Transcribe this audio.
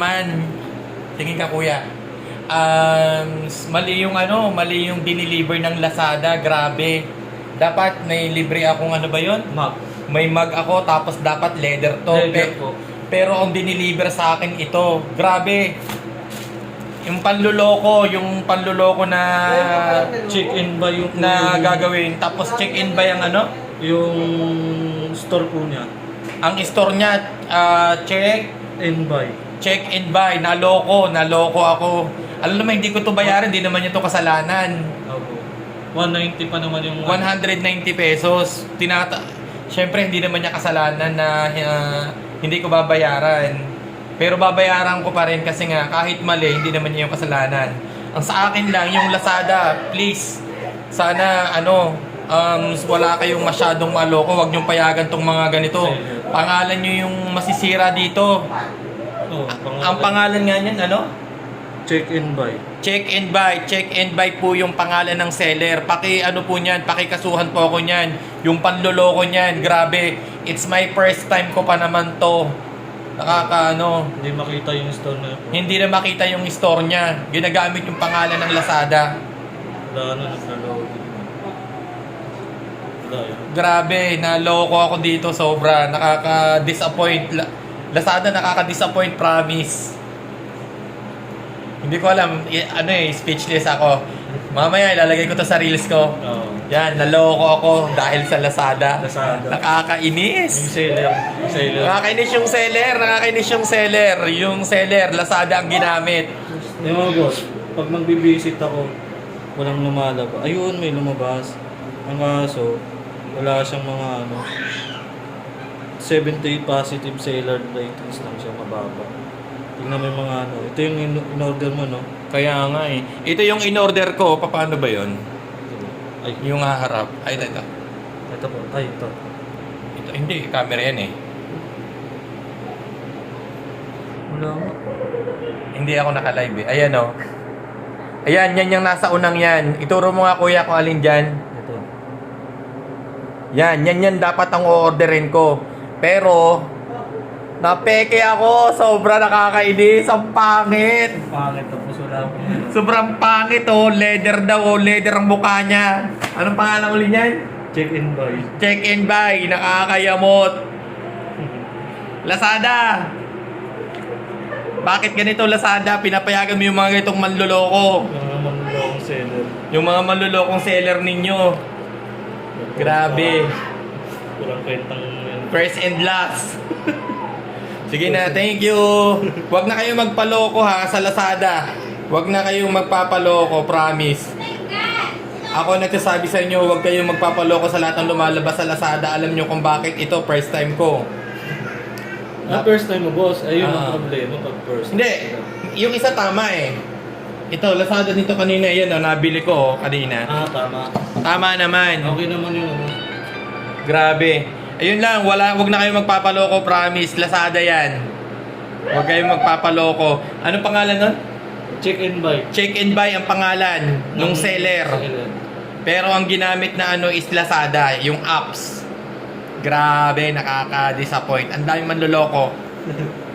Man, tingin ka kuya. Um, mali yung ano, mali yung diniliver ng Lazada, grabe. Dapat may libre akong ano ba yon? Map. May mug ako tapos dapat leather to. Leather po. pero ang diniliver sa akin ito, grabe. Yung panluloko, yung panluloko na Check-in ba yung... na gagawin. Tapos check-in ba yung ano? Yung store po niya. Ang store niya, ah, check, In by. Check and buy, naloko, naloko ako. Alam naman, hindi ko to bayaran, hindi naman niya to kasalanan. Opo. 190 pa naman yung... 190 pesos. Tinata Siyempre, hindi naman niya kasalanan na ah, hindi ko babayaran. Pero babayaran ko pa rin kasi nga, kahit mali, hindi naman niya yung kasalanan. Ang sa akin lang, yung Lazada, please, sana, ano, um, wala kayong masyadong maloko, wag niyong payagan tong mga ganito. Pangalan niyo yung masisira dito. Oh, Ang pangalan nga niyan, ano? Check-in by. Check and buy, check and buy po yung pangalan ng seller. Paki ano po niyan, pakikasuhan po ako niyan. Yung panloloko niyan, grabe. It's my first time ko pa naman to. Nakaka ano, Hindi makita yung store na po. hindi na makita yung store niya. Ginagamit yung pangalan ng Lazada. Wala na. Wala yun. Grabe, naloko ako dito sobra. Nakaka-disappoint. La- Lazada nakaka-disappoint, promise. Hindi ko alam, i- ano eh, speechless ako. Mamaya ilalagay ko to sa reels ko. Oo. Yan, naloko ako dahil sa Lazada. Lazada. Yung Nakakainis. seller. Yung seller. Nakakainis yung seller, nakakainis yung seller. Yung seller, Lazada ang ginamit. Yung mga boss, pag magbibisit ako, walang lumalabas. Ayun, may lumabas. Ang kaso, wala siyang mga ano, 78 positive seller ratings lang siya mababa. Tingnan mo yung mga ano. Ito yung in- in-order mo, no? Kaya nga eh. Ito yung in-order ko, paano ba yon? Ay, Yung haharap. Ay, ito, ito. ito po. Ay, ito. Ito, hindi, camera yan eh. Wala nga. Hindi ako naka-live eh. Ayan o. Ayan, yan yung nasa unang yan. Ituro mo nga kuya kung alin dyan. Ito. Yan, yan yan dapat ang orderin ko. Pero, napeke ako. Sobra nakakainis. Ang pangit. Pangit tapos wala po. Sobrang pangit oh. Leather daw oh. Leather ang mukha niya. Anong pangalan ulit niyan? Check-in by. Check and buy. Nakakayamot. Lazada. Bakit ganito Lazada? Pinapayagan mo yung mga ganitong manluloko. Mga manlolong seller. Yung mga manlulokong seller ninyo. Grabe. Walang kwentang yan. First and last. Sige na, thank you. Huwag na kayong magpaloko ha sa Lazada. Huwag na kayong magpapaloko, promise. Ako nagsasabi sa inyo, huwag kayong magpapaloko sa lahat ng lumalabas sa Lazada. Alam nyo kung bakit ito, first time ko. Na first time mo, boss. Ayun Ah. ang problema pag first. Hindi, yung isa tama eh. Ito, Lazada nito kanina, yan oh, nabili ko oh, kanina. Ah, tama. Tama naman. Okay naman yun. ano. Grabe. Ayun lang, wala, wag na kayong magpapaloko, promise. Lazada yan. Huwag kayong magpapaloko. Anong pangalan nun? Check-in by. Check and buy ang pangalan nung seller. Pero ang ginamit na ano is Lazada, yung apps. Grabe, nakaka-disappoint. Ang daming manloloko.